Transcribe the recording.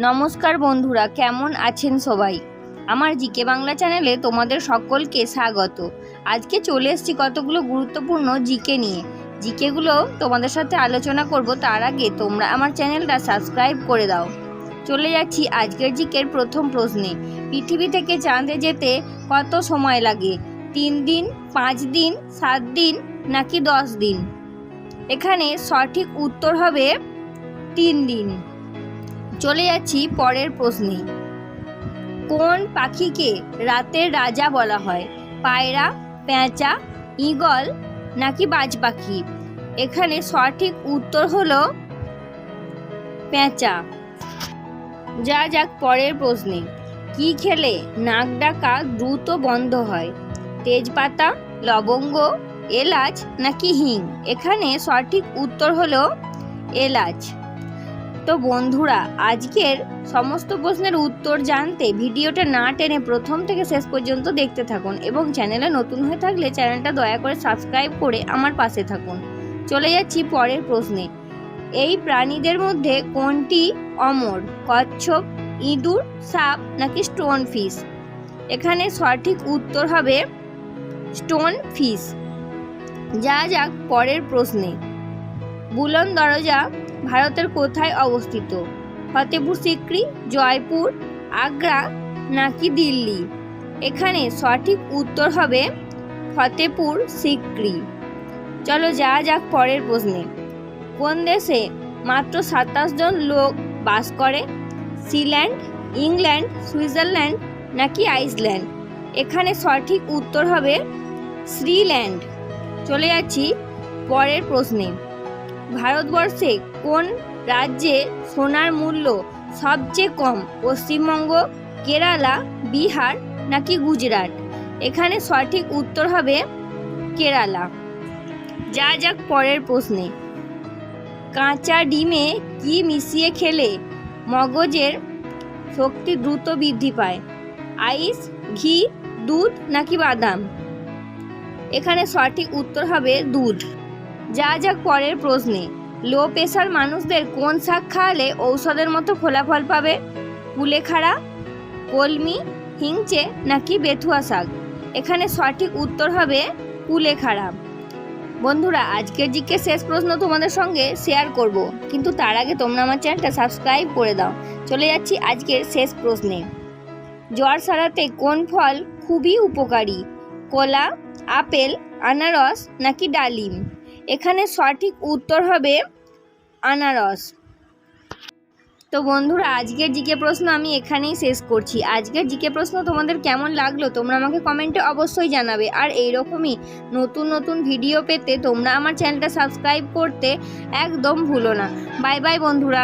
নমস্কার বন্ধুরা, কেমন আছেন সবাই? আমার জিকে বাংলা চ্যানেলে তোমাদের সকলকে স্বাগত। আজকে চলে এসেছি কতগুলো গুরুত্বপূর্ণ জিকে নিয়ে। জিকেগুলো তোমাদের সাথে আলোচনা করব, তার আগে তোমরা আমার চ্যানেলটা সাবস্ক্রাইব করে দাও। চলে যাচ্ছি আজকের জিকের প্রথম প্রশ্নে। পৃথিবী থেকে চাঁদে যেতে কত সময় লাগে? তিন দিন, পাঁচ দিন, সাত দিন, নাকি দশ দিন? এখানে সঠিক উত্তর হবে তিন দিন। চলে যাচ্ছি পরের প্রশ্নে। কোন পাখিকে রাতের রাজা বলা হয়? পায়রা পেঁচা ঈগল নাকি বাজ পাখি? এখানে সঠিক উত্তর হলো পেঁচা যা যাক পরের প্রশ্নে। কি খেলে নাক ডাকা দ্রুত বন্ধ হয়? তেজপাতা, লবঙ্গ, এলাচ নাকি হিং? এখানে সঠিক উত্তর হলো এলাচ। তো বন্ধুরা, আজকের সমস্ত প্রশ্নের উত্তর জানতে ভিডিওটা না টেনে প্রথম থেকে শেষ পর্যন্ত দেখতে থাকুন এবং চ্যানেলে নতুন হয়ে থাকলে চ্যানেলটা দয়া করে সাবস্ক্রাইব করে আমার পাশে থাকুন। চলে যাচ্ছি পরের প্রশ্নে। এই প্রাণীদের মধ্যে কোনটি অমর, কচ্ছপ, ইঁদুর, সাপ নাকি স্টোন ফিশ এখানে সঠিক উত্তর হবে স্টোন ফিশ যা যাক পরের প্রশ্নে। বুলন দরজা ভারতের কোথায় অবস্থিত? ফতেপুর, সিক্রি, জয়পুর, আগ্রা, নাকি দিল্লি? এখানে সঠিক উত্তর হবে ফতেপুর, সিক্রি। চলো যা যাক পরের প্রশ্নে। কোন দেশে মাত্র সাতাশ জন লোক বাস করে? সিল্যান্ড, ইংল্যান্ড, সুইজারল্যান্ড, নাকি আইসল্যান্ড? এখানে সঠিক উত্তর হবে শ্রীল্যান্ড। চলে যাচ্ছি পরের প্রশ্নে। ভারতবর্ষে কোন রাজ্যে সোনার মূল্য সবচেয়ে কম? পশ্চিমবঙ্গ, কেরালা, বিহার নাকি গুজরাট? এখানে সঠিক উত্তর হবে কেরালা। যা যাক পরের প্রশ্নে। কাঁচা ডিমে কি মিশিয়ে খেলে মগজের শক্তি দ্রুত বৃদ্ধি পায়? আইস, ঘি, দুধ নাকি বাদাম? এখানে সঠিক উত্তর হবে দুধ। যা যাক পরের প্রশ্নে লো প্রেশার মানুষদের কোন শাক খাওয়ালে ঔষধের মতো ফলাফল পাবে? কুলেখাড়া, কলমি, হিংচে নাকি বেথুয়া শাক? এখানে সঠিক উত্তর হবে কুলেখাড়া। বন্ধুরা, আজকের জিকে শেষ প্রশ্ন তোমাদের সঙ্গে শেয়ার করব। কিন্তু তার আগে তোমরা আমার চ্যানেলটা সাবস্ক্রাইব করে দাও। চলে যাচ্ছি আজকের শেষ প্রশ্নে। জ্বর সারাতে কোন ফল খুবই উপকারী? কলা, আপেল, আনারস নাকি ডালিম? এখানে সঠিক উত্তর হবে আনারস। তো বন্ধুরা, আজকের জিকে প্রশ্ন আমি এখানেই শেষ করছি। আজকের জিকে প্রশ্ন তোমাদের কেমন লাগল তোমরা আমাকে কমেন্টে অবশ্যই জানাবে। আর এইরকমই নতুন নতুন ভিডিও পেতে তোমরা আমার চ্যানেলটা সাবস্ক্রাইব করতে একদম ভুলো না। বাই বাই বন্ধুরা।